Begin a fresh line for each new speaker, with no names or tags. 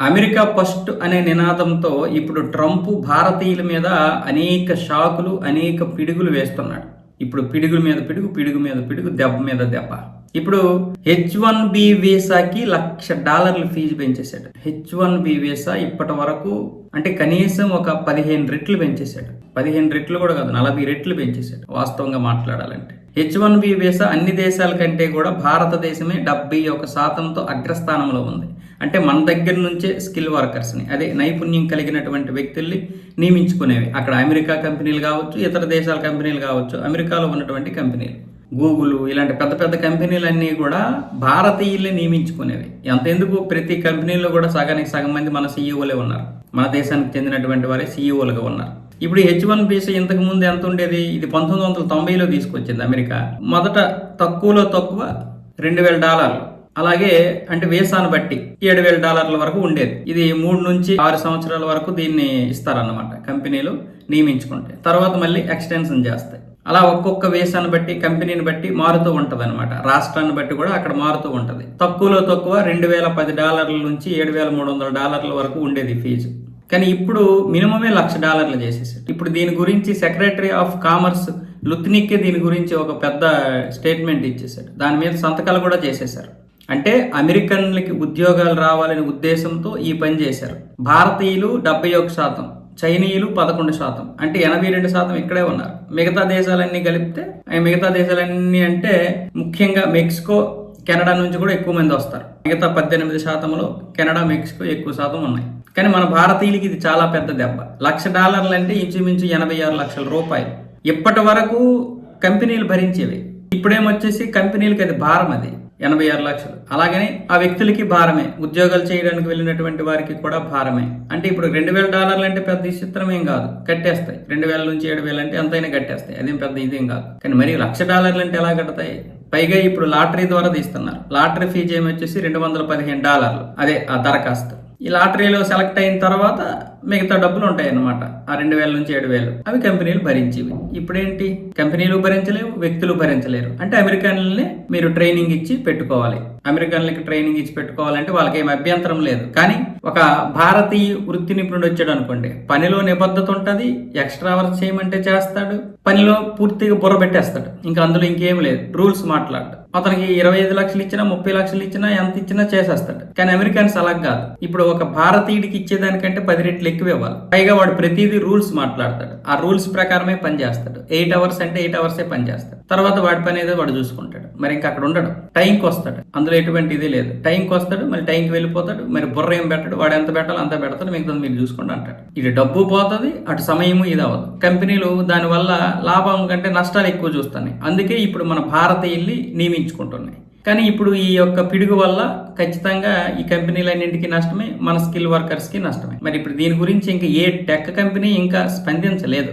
America first అనే నినాదంతో ఇప్పుడు ట్రంప్ భారతీయుల మీద అనేక షాకులు అనేక పిడుగులు వేస్తున్నాడు. ఇప్పుడు పిడుగుల మీద పిడుగు పిడుగు మీద పిడుగు దెబ్బ మీద దెబ్బ. ఇప్పుడు హెచ్ వన్ బి వీసాకి లక్ష డాలర్లు ఫీజు పెంచేశాడు. హెచ్ వన్ బి వీసా ఇప్పటి వరకు అంటే కనీసం ఒక పదిహేను రెట్లు పెంచేశాడు. పదిహేను రెట్లు కూడా కాదు నలభై రెట్లు పెంచేశాడు వాస్తవంగా మాట్లాడాలంటే. హెచ్ వన్ బి వీసా అన్ని దేశాల కంటే కూడా భారతదేశమే డెబ్బై ఒక శాతంతో అగ్రస్థానంలో ఉంది. అంటే మన దగ్గర నుంచే స్కిల్ వర్కర్స్ని అదే నైపుణ్యం కలిగినటువంటి వ్యక్తుల్ని నియమించుకునేవి. అక్కడ అమెరికా కంపెనీలు కావచ్చు ఇతర దేశాల కంపెనీలు కావచ్చు అమెరికాలో ఉన్నటువంటి కంపెనీలు. గూగుల్ ఇలాంటి పెద్ద పెద్ద కంపెనీలన్నీ కూడా భారతీయుల్ని నియమించుకునేవి. ఎంతెందుకు? ప్రతి కంపెనీలో కూడా సగానికి సగం మంది మన సీఈఓలే ఉన్నారు. మన దేశానికి చెందినటువంటి వారే సీఈఓలుగా ఉన్నారు. ఇప్పుడు హెచ్ వన్ బీసీ ఇంతకు ముందు ఎంత ఉండేది? ఇది పంతొమ్మిది వందల తొంభైలో తీసుకొచ్చింది అమెరికా. మొదట తక్కువలో తక్కువ రెండు వేల డాలర్లు. అలాగే అంటే వేసాను బట్టి ఏడు వేల డాలర్ల వరకు ఉండేది. ఇది మూడు నుంచి ఆరు సంవత్సరాల వరకు దీన్ని ఇస్తారన్నమాట కంపెనీలు నియమించుకుంటే. తర్వాత మళ్ళీ ఎక్స్టెన్షన్ చేస్తాయి. అలా ఒక్కొక్క వేసాన్ని బట్టి కంపెనీని బట్టి మారుతూ ఉంటుంది అనమాట రాష్ట్రాన్ని బట్టి కూడా అక్కడ మారుతూ ఉంటుంది. తక్కువలో తక్కువ రెండు వేల పది డాలర్ల నుంచి ఏడు వేల మూడు వందల డాలర్ల వరకు ఉండేది ఫీజు. కానీ ఇప్పుడు మినిమమే లక్ష డాలర్లు చేసేసారు. ఇప్పుడు దీని గురించి సెక్రటరీ ఆఫ్ కామర్స్ లుత్నిక్కే దీని గురించి ఒక పెద్ద స్టేట్మెంట్ ఇచ్చేసాడు దాని మీద సంతకాలు కూడా చేసేశారు. అంటే అమెరికన్లకి ఉద్యోగాలు రావాలనే ఉద్దేశంతో ఈ పని చేశారు. భారతీయులు డెబ్బై ఒక శాతం చైనీయులు పదకొండు శాతం అంటే ఎనభై రెండు శాతం ఇక్కడే ఉన్నారు. మిగతా దేశాలన్నీ కలిపితే ఆ మిగతా దేశాలన్నీ అంటే ముఖ్యంగా మెక్సికో కెనడా నుంచి కూడా ఎక్కువ మంది వస్తారు. మిగతా పద్దెనిమిది శాతంలో కెనడా మెక్సికో ఎక్కువ శాతం ఉన్నాయి. కానీ మన భారతీయులకి ఇది చాలా పెద్ద దెబ్బ. లక్ష డాలర్లు అంటే ఇంచుమించు ఎనభై ఆరు లక్షల రూపాయలు. ఇప్పటి వరకు కంపెనీలు భరించేవి. ఇప్పుడేమొచ్చేసి కంపెనీలకి అది భారం అది. ఎనభై ఆరు లక్షలు. అలాగని ఆ వ్యక్తులకి భారమే. ఉద్యోగాలు చేయడానికి వెళ్ళినటువంటి వారికి కూడా భారమే. అంటే ఇప్పుడు రెండు వేల డాలర్లు అంటే పెద్ద చిత్రం ఏం కాదు. కట్టేస్తాయి. రెండు వేల నుంచి ఏడు వేలు అంటే ఎంతైనా కట్టేస్తాయి. అదేం పెద్ద ఇదేం కాదు. కానీ మరి లక్ష డాలర్లు అంటే ఎలా కడతాయి? పైగా ఇప్పుడు లాటరీ ద్వారా తీస్తున్నారు. లాటరీ ఫీజు ఏమి వచ్చేసి రెండు వందల పదిహేను డాలర్లు. అదే ఆ దరఖాస్తు. ఈ లాటరీలో సెలెక్ట్ అయిన తర్వాత మిగతా డబ్బులు ఉంటాయి అన్నమాట ఆ రెండు వేల నుంచి ఏడు వేలు. అవి కంపెనీలు భరించేవి. ఇప్పుడేంటి? కంపెనీలు భరించలేవు వ్యక్తులు భరించలేరు. అంటే అమెరికన్లని మీరు ట్రైనింగ్ ఇచ్చి పెట్టుకోవాలి. అమెరికన్లకి ట్రైనింగ్ ఇచ్చి పెట్టుకోవాలంటే వాళ్ళకి ఏం అభ్యంతరం లేదు. కానీ ఒక భారతీయ వృత్తి నిపుణుడు వచ్చాడు అనుకోండి. పనిలో నిబద్ధత ఉంటుంది ఎక్స్ట్రా వర్క్ చేయమంటే చేస్తాడు పనిలో పూర్తిగా బుర్ర పెట్టేస్తాడు. ఇంకా అందులో ఇంకేం లేదు. రూల్స్ మాట్లాడు. అతనికి ఇరవై ఐదు లక్షలు ఇచ్చినా ముప్పై లక్షలు ఇచ్చినా ఎంత ఇచ్చినా చేసేస్తాడు. కానీ అమెరికన్స్ అలా కాదు. ఇప్పుడు ఒక భారతీయుడికి ఇచ్చేదానికంటే పది రెట్లు ఎక్కువ ఇవ్వాలి. పైగా వాడు ప్రతిదీ రూల్స్ మాట్లాడతాడు. ఆ రూల్స్ ప్రకారమే పని చేస్తాడు. ఎయిట్ అవర్స్ అంటే ఎయిట్ అవర్సే పని చేస్తాడు. తర్వాత వాడి పని ఏదో వాడు చూసుకుంటాడు. మరి ఇంకా అక్కడ ఉండడు. టైంకి వస్తాడు. అందులో ఎటువంటి ఇది లేదు. టైంకి వస్తాడు మళ్ళీ టైంకి వెళ్ళిపోతాడు. మరి బుర్ర ఏం పెట్టాడు? వాడు ఎంత పెట్టాలో అంత పెడతాడు. మిగతా మీరు చూసుకోండి అంటాడు. ఇటు డబ్బు పోతుంది అటు సమయము ఇది అవ్వదు. కంపెనీలు దానివల్ల లాభం కంటే నష్టాలు ఎక్కువ చూస్తాయి. అందుకే ఇప్పుడు మన భారతీయుల్ని నియమించుకుంటున్నాయి కానీ ఇప్పుడు ఈ యొక్క పిడుగు వల్ల ఖచ్చితంగా ఈ కంపెనీలన్నింటికి నష్టమే మన స్కిల్ వర్కర్స్కి నష్టమే. మరి ఇప్పుడు దీని గురించి ఇంకా ఏ టెక్ కంపెనీ ఇంకా స్పందించలేదు.